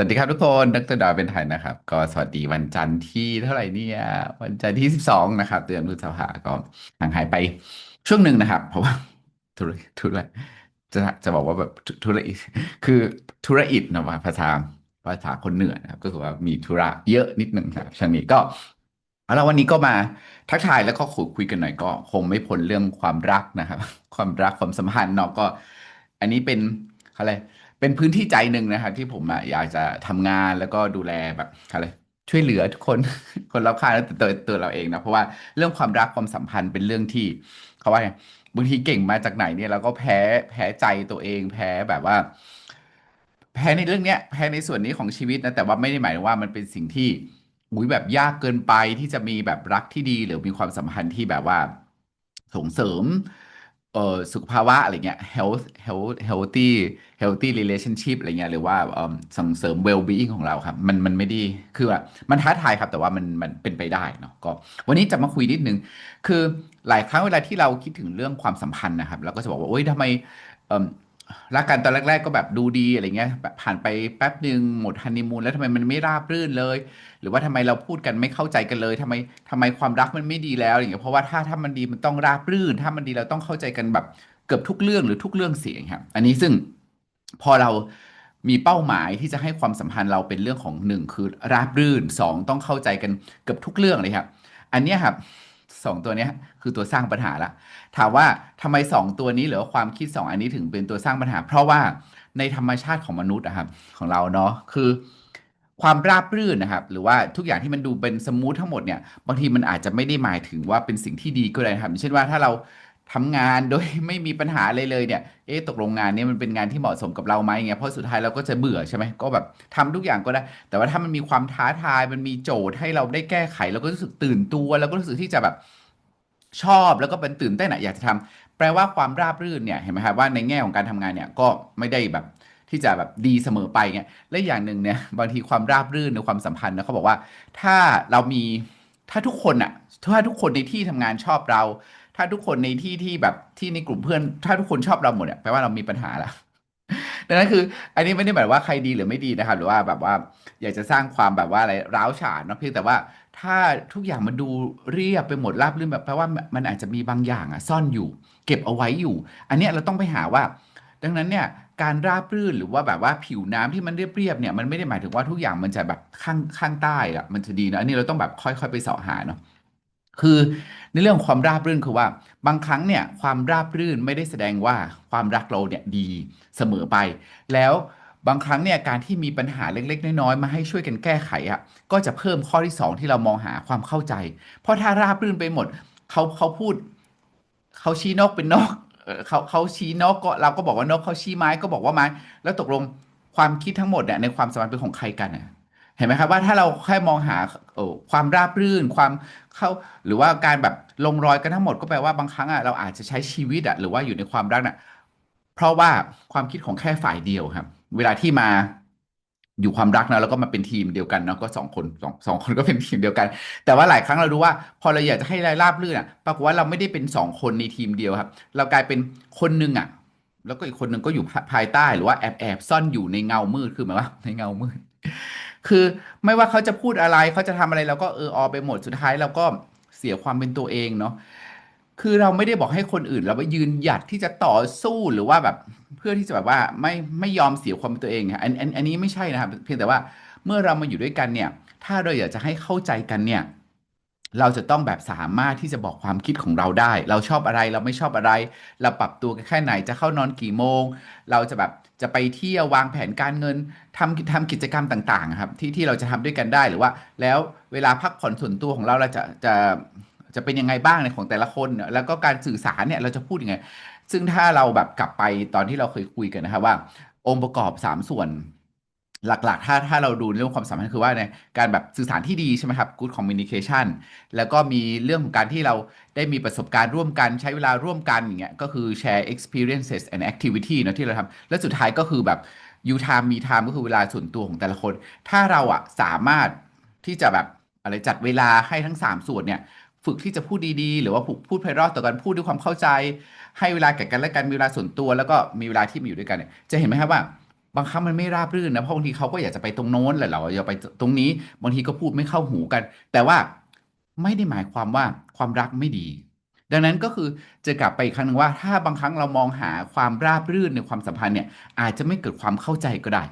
สวัสดีครับทุกคนดรดาวเป็นไทยนะครับ ก็สวัสดีวันจันทร์ที่เท่าไหร่เนี่ยวันจันทร์ที่สิบสองนะครับเดือนพฤษภาก็ห่างหายไปช่วงหนึ่งนะครับ เพราะว่าธุรธุรจะจะบอกว่าแบบธุรกิจคือธุรกิจนะว่าภาษาภาษาคนเหนือนะครับ ก็คือว่ามีธุระเยอะนิดหนึ่งครับช่วงนี้ก็เอาละวันนี้ก็มาทักทายแล้วก็คุยคุยกันหน่อยก็ คงไม่พ้นเรื่องความรักนะครับ ความรักความสัมพันธ์เนาะก็ อันนี้เป็นอะไร เป็นพื้นที่ใจหนึ่งนะครับที่ผมอะอยากจะทำงานแล้วก็ดูแลแบบอะไรช่วยเหลือทุกคน คนรอบข้างแล้วตัวตัวเราเองนะเพราะว่าเรื่องความรักความสัมพันธ์เป็นเรื่องที่เขาว่าไงบางทีเก่งมาจากไหนเนี่ยเราก็แพ้แพ้ใจตัวเอง แพ้แบบว่า แพ้ในเรื่องเนี้ยแพ้ในส่วนนี้ของชีวิตนะแต่ว่าไม่ได้หมายว่ามันเป็นสิ่งที่อุ้ยแบบยากเกินไปที่จะมีแบบรักที่ดีหรือมีความสัมพันธ์ที่แบบว่าส่งเสริม เอ่อสุขภาวะอะไรเงี้ย health health healthy healthy relationship อะไรเงี้ยหรือว่าเอ่อส่งเสริม well being ของเราครับ มันมันไม่ดีคือแบบมันท้าทายครับแต่ว่ามันมันเป็นไปได้เนาะก็ วันนี้จะมาคุยนิดนึง คือหลายครั้งเวลาที่เราคิดถึงเรื่องความสัมพันธ์นะครับ เราก็จะบอกว่าโอ๊ยทำไมเอ่อ รักกันตอนแรก ๆ ก็แบบดูดีอะไรเงี้ยแบบผ่านไปแป๊บหนึ่งหมดฮันนีมูนแล้วทำไมมันไม่ราบรื่นเลย หรือว่าทำไมเราพูดกันไม่เข้าใจกันเลยทำไมทำไมความรักมันไม่ดีแล้วอย่างเงี้ยเพราะว่าถ้าถ้ามันดีมันต้องราบรื่น ถ้ามันดีเราต้องเข้าใจกันแบบเกือบทุกเรื่องหรือทุกเรื่องเสียงครับ อันนี้ซึ่งพอเรามีเป้าหมายที่จะให้ความสัมพันธ์เราเป็นเรื่องของหนึ่งคือราบรื่นสองต้องเข้าใจกันเกือบทุกเรื่องเลยครับ อันนี้ครับ สองตัวเนี้ยคือตัวสร้างปัญหาละถามว่าทำไมสองตัวนี้หรือว่าความคิดสองอันนี้ถึงเป็นตัวสร้างปัญหา เพราะว่าในธรรมชาติของมนุษย์นะครับของเราเนาะคือความราบรื่นนะครับ หรือว่าทุกอย่างที่มันดูเป็นสมูททั้งหมดเนี่ยบางทีมันอาจจะไม่ได้หมายถึงว่าเป็นสิ่งที่ดีก็ได้นะครับเช่นว่าถ้าเรา ทำงานโดยไม่มีปัญหาอะไรเลยเนี่ย เอ๊ะตกลงงานนี้มันเป็นงานที่เหมาะสมกับเราไหมเงี้ย เพราะสุดท้ายเราก็จะเบื่อใช่ไหม ก็แบบทำทุกอย่างก็ได้ แต่ว่าถ้ามันมีความท้าทาย มันมีโจทย์ให้เราได้แก้ไข เราก็รู้สึกตื่นตัว แล้วก็รู้สึกที่จะแบบชอบแล้วก็เป็นตื่นเต้นอะอยากจะทำแปลว่าความราบรื่นเนี่ยเห็นไหมครับว่าในแง่ของการทำงานเนี่ยก็ไม่ได้แบบที่จะแบบดีเสมอไปเงี้ย และอย่างหนึ่งเนี่ยบางทีความราบรื่นในความสัมพันธ์นะเขาบอกว่า ถ้าเรามีถ้าทุกคนอะถ้าทุกคนในที่ทำงานชอบเรา ถ้าทุกคนในที่ที่แบบที่ในกลุ่มเพื่อน ถ้าทุกคนชอบเราหมดเนี่ยแปลว่าเรามีปัญหาละดังนั้นคือ อันนี้ไม่ได้หมายว่าใครดีหรือไม่ดีนะครับ หรือว่าแบบว่าอยากจะสร้างความแบบว่าอะไรร้าวฉานเนาะเพียงแต่ว่าถ้าทุกอย่างมันดูเรียบไปหมดราบรื่นแบบแปลว่ามันอาจจะมีบางอย่างอะซ่อนอยู่ เก็บเอาไว้อยู่ อันเนี้ยเราต้องไปหาว่า ดังนั้นเนี่ยการราบรื่นหรือว่าแบบว่าผิวน้ำที่มันเรียบๆเนี่ยมันไม่ได้หมายถึงว่าทุกอย่างมันจะแบบข้างข้างใต้อะมันจะดีนะอันนี้เราต้องแบบค่อยๆไปเสาะหาเนาะ คือในเรื่องของความราบรื่นคือว่า บางครั้งเนี่ยความราบรื่นไม่ได้แสดงว่าความรักเราเนี่ยดีเสมอไป แล้วบางครั้งเนี่ยการที่มีปัญหาเล็กๆ น้อยๆมาให้ช่วยกันแก้ไขอะก็จะเพิ่มข้อที่สองที่เรามองหาความเข้าใจ เพราะถ้าราบรื่นไปหมดเขาเขาพูดเขาชี้นกเป็นนกเขาเขาชี้นกก็เราก็บอกว่านกเขาชี้ไม้ก็บอกว่าไม้ แล้วตกลงความคิดทั้งหมดเนี่ยในความสัมพันธ์เป็นของใครกันน่ะ เห็นไหมครับว่าถ้าเราแค่มองหาความราบรื่นความเข้าหรือว่าการแบบลงรอยกันทั้งหมดก็แปลว่าบางครั้งอะเราอาจจะใช้ชีวิตอะหรือว่าอยู่ในความรักน่ะเพราะว่าความคิดของแค่ฝ่ายเดียวครับ เวลาที่มาอยู่ความรักนะแล้วก็มาเป็นทีมเดียวกันเนาะก็สองคนสองสองคนก็เป็นทีมเดียวกัน แต่ว่าหลายครั้งเรารู้ว่า พอเราอยากจะให้รายราบรื่นอะปรากฏว่าเราไม่ได้เป็นสองคนในทีมเดียวครับ เรากลายเป็นคนหนึ่งอะ แล้วก็อีกคนหนึ่งก็อยู่ภาภายใต้หรือว่าแอบแอบซ่อนอยู่ในเงามืดคือหมายว่าในเงามืด คือไม่ว่าเขาจะพูดอะไรเขาจะทำอะไรเราก็เออออไปหมดสุดท้ายเราก็เสียความเป็นตัวเองเนาะคือเราไม่ได้บอกให้คนอื่น เราไปยืนหยัดที่จะต่อสู้หรือว่าแบบเพื่อที่จะแบบว่าไม่ไม่ยอมเสียความเป็นตัวเองอะอันอันอันนี้ไม่ใช่นะครับ เพียงแต่ว่าเมื่อเรามาอยู่ด้วยกันเนี่ย ถ้าเราอยากจะให้เข้าใจกันเนี่ย เราจะต้องแบบสามารถที่จะบอกความคิดของเราได้ เราชอบอะไร เราไม่ชอบอะไร เราปรับตัวกันแค่ไหนจะเข้านอนกี่โมง เราจะแบบ จะไปเที่ยววางแผนการเงินทำทำกิจกรรมต่างๆครับที่ที่เราจะทำด้วยกันได้หรือว่า แล้วเวลาพักผ่อนส่วนตัวของเราเราจะจะจะเป็นยังไงบ้างในของแต่ละคนแล้วก็การสื่อสารเนี่ยเราจะพูดยังไง ซึ่งถ้าเราแบบกลับไปตอนที่เราเคยคุยกันนะครับว่า องค์ประกอบ 3 ส่วน หลักๆ ถ้าถ้าเราดูเรื่องความสัมพันธ์คือว่าในการแบบสื่อสารที่ดีใช่ไหมครับ good communication แล้วก็มีเรื่องของการที่เราได้มีประสบการณ์ร่วมกันใช้เวลาร่วมกันอย่างเงี้ยก็คือ share experiences and activity เนอะที่เราทำและสุดท้ายก็คือแบบ you time me time ก็คือเวลาส่วนตัวของแต่ละคน ถ้าเราอะสามารถที่จะแบบอะไรจัดเวลาให้ทั้ง 3 ส่วนเนี่ยฝึกที่จะพูดดีๆ หรือว่าพูดพูดไพเราะต่อกันพูดด้วยความเข้าใจ ให้เวลาแก่กันและกันมีเวลาส่วนตัว แล้วก็มีเวลาที่มาอยู่ด้วยกันเนี่ยจะเห็นไหมครับว่า บางครั้งมันไม่ราบรื่นนะ เพราะบางทีเขาก็อยากจะไปตรงโน้นแหละเราอยากไปตรงนี้ บางทีก็พูดไม่เข้าหูกัน แต่ว่าไม่ได้หมายความว่าความรักไม่ดี ดังนั้นก็คือจะกลับไปอีกครั้งหนึ่งว่า ถ้าบางครั้งเรามองหาความราบรื่นในความสัมพันธ์เนี่ย อาจจะไม่เกิดความเข้าใจก็ได้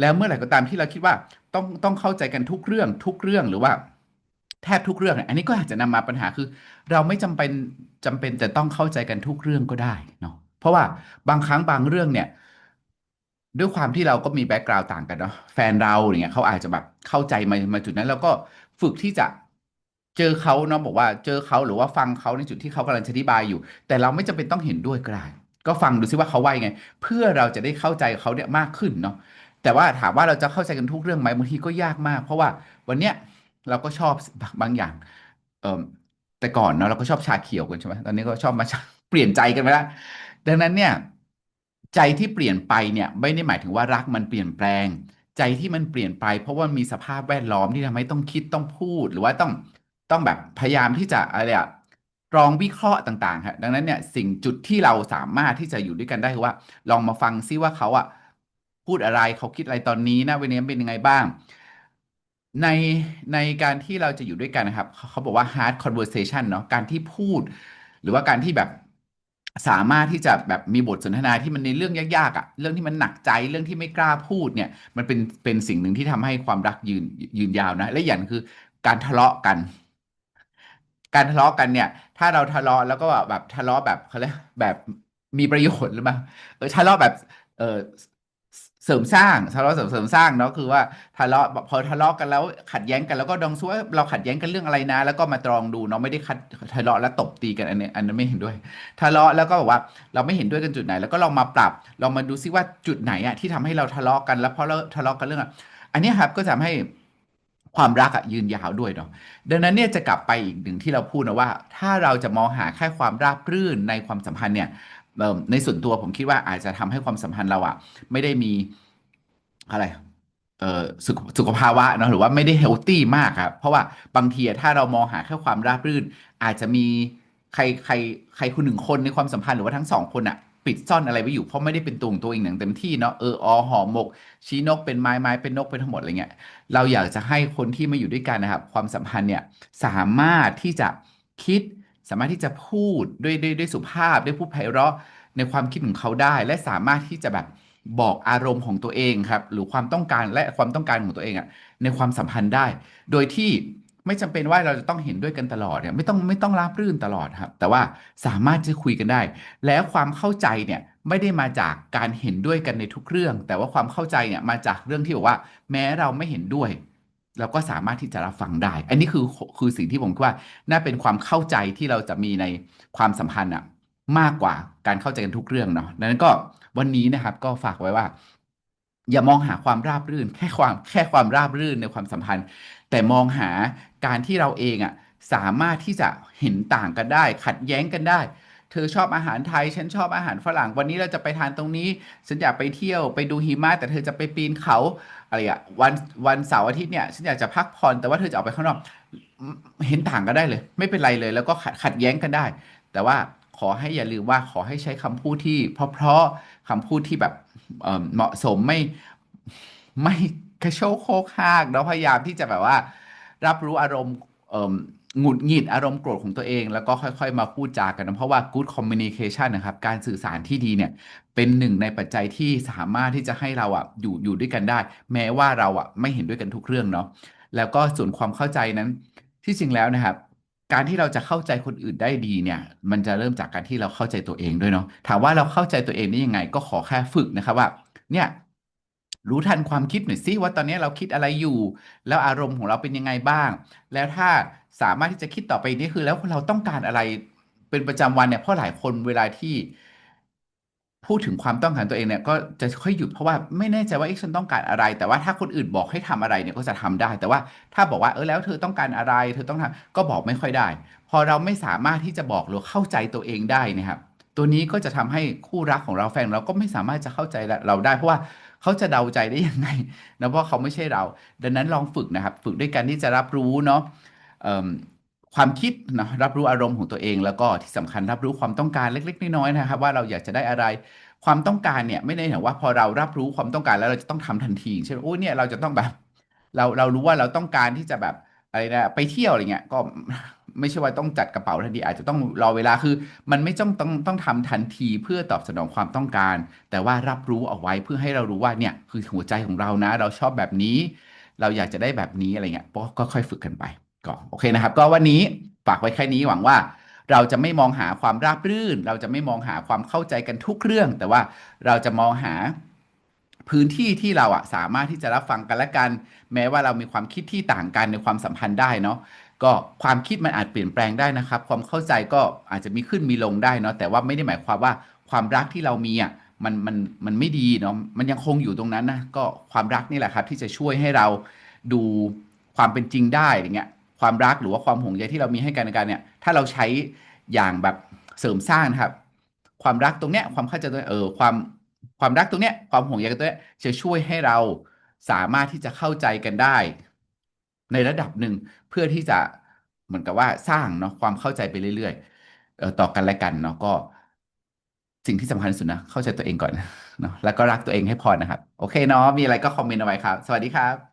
แล้วเมื่อไหร่ก็ตามที่เราคิดว่าต้องต้องเข้าใจกันทุกเรื่องทุกเรื่องหรือว่าแทบทุกเรื่อง อันนี้ก็อาจจะนำมาปัญหาคือ เราไม่จำเป็นจำเป็นจะต้องเข้าใจกันทุกเรื่องก็ได้เนาะ เพราะว่าบางครั้งบางเรื่องเนี่ย ด้วยความที่เราก็มีแบ็กกราวด์ต่างกันเนาะแฟนเราอย่างเงี้ยเขาอาจจะแบบเข้าใจมามาจุดนั้น แล้วก็ฝึกที่จะเจอเขาเนาะบอกว่าเจอเขาหรือว่าฟังเขาในจุดที่เขากำลังอธิบายอยู่ แต่เราไม่จำเป็นต้องเห็นด้วยก็ได้ก็ฟังดูซิว่าเขาว่ายังไง เพื่อเราจะได้เข้าใจเขาเนี่ยมากขึ้นเนาะแต่ว่าถามว่าเราจะเข้าใจกันทุกเรื่องไหมบางทีก็ยากมาก เพราะว่าวันเนี้ยเราก็ชอบบางอย่างเออแต่ก่อนเนาะเราก็ชอบชาเขียวกันใช่ไหมตอนนี้ก็ชอบมาชาเปลี่ยนใจกันไปแล้วดังนั้นเนี่ย ใจที่เปลี่ยนไปเนี่ยไม่ได้หมายถึงว่ารักมันเปลี่ยนแปลง ใจที่มันเปลี่ยนไป เพราะว่ามีสภาพแวดล้อมที่ทำให้ต้องคิดต้องพูด หรือว่าต้องต้องแบบพยายามที่จะอะไรอะลองวิเคราะห์ต่างๆครับดังนั้นเนี่ยสิ่งจุดที่เราสามารถที่จะอยู่ด้วยกันได้คือว่า ลองมาฟังซิว่าเขาอะพูดอะไรเขาคิดอะไรตอนนี้นะวันนี้เป็นยังไงบ้าง ในในการที่เราจะอยู่ด้วยกันนะครับเขาบอกว่า hard conversation เนาะการที่พูด หรือว่าการที่แบบ สามารถที่จะแบบมีบทสนทนาที่มันในเรื่องยากๆอะ เรื่องที่มันหนักใจเรื่องที่ไม่กล้าพูดเนี่ย มันเป็นเป็นสิ่งหนึ่งที่ทำให้ความรักยืนยืนยาวนะ และอย่างหนึ่งคือการทะเลาะกัน การทะเลาะกันเนี่ย ถ้าเราทะเลาะแล้วก็แบบทะเลาะแบบเขาเรียกแบบมีประโยชน์หรือเปล่าเออทะเลาะแบบ เออ เสริมสร้างทะเลาะเสริมเสริมสร้างเนาะคือว่าทะเลาะพอทะเลาะกันแล้วขัดแย้งกันแล้วก็ดองซัวเราขัดแย้งกันเรื่องอะไรนะ แล้วก็มาตรองดูเนาะไม่ได้ขัดทะเลาะแล้วตบตีกันอันนี้อันนั้นไม่เห็นด้วย ทะเลาะแล้วก็บอกว่าเราไม่เห็นด้วยกันจุดไหน แล้วก็ลองมาปรับลองมาดูซิว่าจุดไหนอะที่ทำให้เราทะเลาะกันแล้วพราะเราทะเลาะกันเรื่อง อันนี้ครับก็จะทำให้ความรักอะยืนยาวด้วยเนาะดังนั้นเนี่ยจะกลับไปอีกหนึ่งที่เราพูดนะว่า ถ้าเราจะมองหาแค่ความราบรื่นในความสัมพันธ์เนี่ย ในส่วนตัวผมคิดว่าอาจจะทำให้ความสัมพันธ์เราอะไม่ได้มีอะไรเอ่อสุขสุขภาวะเนอะหรือว่าไม่ได้เฮลตี้มากครับเพราะว่าบางทีถ้าเรามองหาแค่ความราบรื่น อาจจะมีใครใครใครคนหนึ่งคนในความสัมพันธ์หรือว่าทั้งสองคนอะปิดซ่อนอะไรไว้อยู่เพราะไม่ได้เป็นตัวของตัวเองอย่างเต็มที่เนาะเอออหอหมก ชี้นกเป็นไม้ไม้เป็นนกเป็นทั้งหมดอะไรเงี้ยเราอยากจะให้คนที่มาอยู่ด้วยกันนะครับ ความสัมพันธ์เนี่ยสามารถที่จะคิด สามารถที่จะพูดด้วยด้วยด้วยสุภาพด้วยพูดไพเราะในความคิดของเขาได้ และสามารถที่จะแบบบอกอารมณ์ของตัวเองครับหรือความต้องการและความต้องการของตัวเองอะในความสัมพันธ์ได้ โดยที่ไม่จำเป็นว่าเราจะต้องเห็นด้วยกันตลอดเนี่ยไม่ต้องไม่ต้องราบรื่นตลอดครับ แต่ว่าสามารถจะคุยกันได้ แล้วความเข้าใจเนี่ยไม่ได้มาจากการเห็นด้วยกันในทุกเรื่อง แต่ว่าความเข้าใจเนี่ยมาจากเรื่องที่บอกว่า แม้เราไม่เห็นด้วย เราก็สามารถที่จะรับฟังได้ อันนี้คือคือสิ่งที่ผมคิดว่าน่าเป็นความเข้าใจที่เราจะมีในความสัมพันธ์อะมากกว่าการเข้าใจกันทุกเรื่องเนาะดังนั้นก็วันนี้นะครับก็ฝากไว้ว่า อย่ามองหาความราบรื่น แค่ความแค่ความราบรื่นในความสัมพันธ์ แต่มองหาการที่เราเองอะสามารถที่จะเห็นต่างกันได้ ขัดแย้งกันได้ เธอชอบอาหารไทย ฉันชอบอาหารฝรั่ง วันนี้เราจะไปทานตรงนี้ ฉันอยากไปเที่ยวไปดูหิมะแต่เธอจะไปปีนเขาอะไรอะวันวันเสาร์อาทิตย์เนี่ยฉันอยากจะพักผ่อนแต่ว่าเธอจะออกไปข้างนอกเห็นต่างกันได้เลย ไม่เป็นไรเลย แล้วก็ขัดขัดแย้งกันได้ แต่ว่าขอให้อย่าลืมว่าขอให้ใช้คำพูดที่ เพราะๆคำพูดที่แบบเเหมาะสมไม่ไม่กระโชกโคกฮากแล้วพยายามที่จะแบบว่า รับรู้อารมณ์ หงุดหงิดอารมณ์โกรธของตัวเอง แล้วก็ค่อย ๆ มาพูดจากันนะเพราะว่า good communication นะครับ การสื่อสารที่ดีเนี่ย เป็นหนึ่งในปัจจัยที่สามารถที่จะให้เราอะอยู่อยู่ด้วยกันได้ แม้ว่าเราอะไม่เห็นด้วยกันทุกเรื่องเนาะแล้วก็ส่วนความเข้าใจนั้น ที่จริงแล้วนะครับ การที่เราจะเข้าใจคนอื่นได้ดีเนี่ย มันจะเริ่มจากการที่เราเข้าใจตัวเองด้วยเนาะถามว่าเราเข้าใจตัวเองได้ยังไง ก็ขอแค่ฝึกนะครับว่า เนี่ย รู้ทันความคิดหน่อยสิว่าตอนนี้เราคิดอะไรอยู่ แล้วอารมณ์ของเราเป็นยังไงบ้าง แล้วถ้าสามารถที่จะคิดต่อไปนี้คือ แล้วเราต้องการอะไรเป็นประจำวันเนี่ยเพราะหลายคนเวลาที่พูดถึงความต้องการตัวเองเนี่ยก็จะค่อยหยุดเพราะว่าไม่แน่ใจว่าเอ๊ะฉันต้องการอะไร แต่ว่าถ้าคนอื่นบอกให้ทำอะไรเนี่ยก็จะทำได้ แต่ว่าถ้าบอกว่าเออแล้วเธอต้องการอะไร เธอต้องทำก็บอกไม่ค่อยได้ พอเราไม่สามารถที่จะบอกหรือเข้าใจตัวเองได้นะครับตัวนี้ก็จะทำให้คู่รักของเราแฟนเราก็ไม่สามารถจะเข้าใจเราได้ เพราะว่า เขาจะเดาใจได้ยังไงนะเพราะเขาไม่ใช่เรา ดังนั้นลองฝึกนะครับ ฝึกด้วยกันที่จะรับรู้เนาะความคิดนะรับรู้อารมณ์ของตัวเอง แล้วก็ที่สำคัญรับรู้ความต้องการเล็ก ๆ น้อยๆนะครับ ว่าเราอยากจะได้อะไรความต้องการเนี่ยไม่ได้เห็นว่าพอเรารับรู้ความต้องการแล้วเราจะต้องทำทันทีใช่ไหมโอ้เนี่ยเราจะต้องแบบ เราเรารู้ว่าเราต้องการที่จะแบบอะไรนะไปเที่ยวอะไรเงี้ยก็ ไม่ใช่ว่าต้องจัดกระเป๋าทันทีอาจจะต้องรอเวลาคือ มันไม่ต้องต้องต้องทำทันทีเพื่อตอบสนองความต้องการ แต่ว่ารับรู้เอาไว้เพื่อให้เรารู้ว่าเนี่ยคือหัวใจของเรานะ เราชอบแบบนี้ เราอยากจะได้แบบนี้อะไรเงี้ยก็ค่อยฝึกกันไปก็โอเคนะครับ ก็วันนี้ฝากไว้แค่นี้หวังว่าเราจะไม่มองหาความราบรื่น เราจะไม่มองหาความเข้าใจกันทุกเรื่อง แต่ว่าเราจะมองหาพื้นที่ที่เราอะสามารถที่จะรับฟังกันและกัน แม้ว่าเรามีความคิดที่ต่างกันในความสัมพันธ์ได้เนาะ ก็ความคิดมันอาจเปลี่ยนแปลงได้นะครับ ความเข้าใจก็อาจจะมีขึ้นมีลงได้เนาะแต่ว่าไม่ได้หมายความว่าความรักที่เรามีอะมันมันมันไม่ดีเนาะมันยังคงอยู่ตรงนั้นนะก็ความรักนี่แหละครับ ที่จะช่วยให้เราดูความเป็นจริงได้อย่างเงี้ยความรักหรือว่าความห่วงใยที่เรามีให้กันกันเนี่ย ถ้าเราใช้อย่างแบบเสริมสร้างนะครับ ความรักตรงเนี้ยความเข้าใจตรงเนี้ยเออความความรักตรงเนี้ยความห่วงใยกันตรงเนี้ยจะช่วยให้เราสามารถที่จะเข้าใจกันได้ ในระดับหนึ่งเพื่อที่จะเหมือนกับว่าสร้างเนาะความเข้าใจไปเรื่อยๆต่อกันและกันเนาะก็ สิ่งที่สำคัญที่สุดนะเข้าใจตัวเองก่อนเนาะแล้วก็รักตัวเองให้พอนะครับ โอเคเนาะมีอะไรก็คอมเมนต์เอาไว้ครับ สวัสดีครับ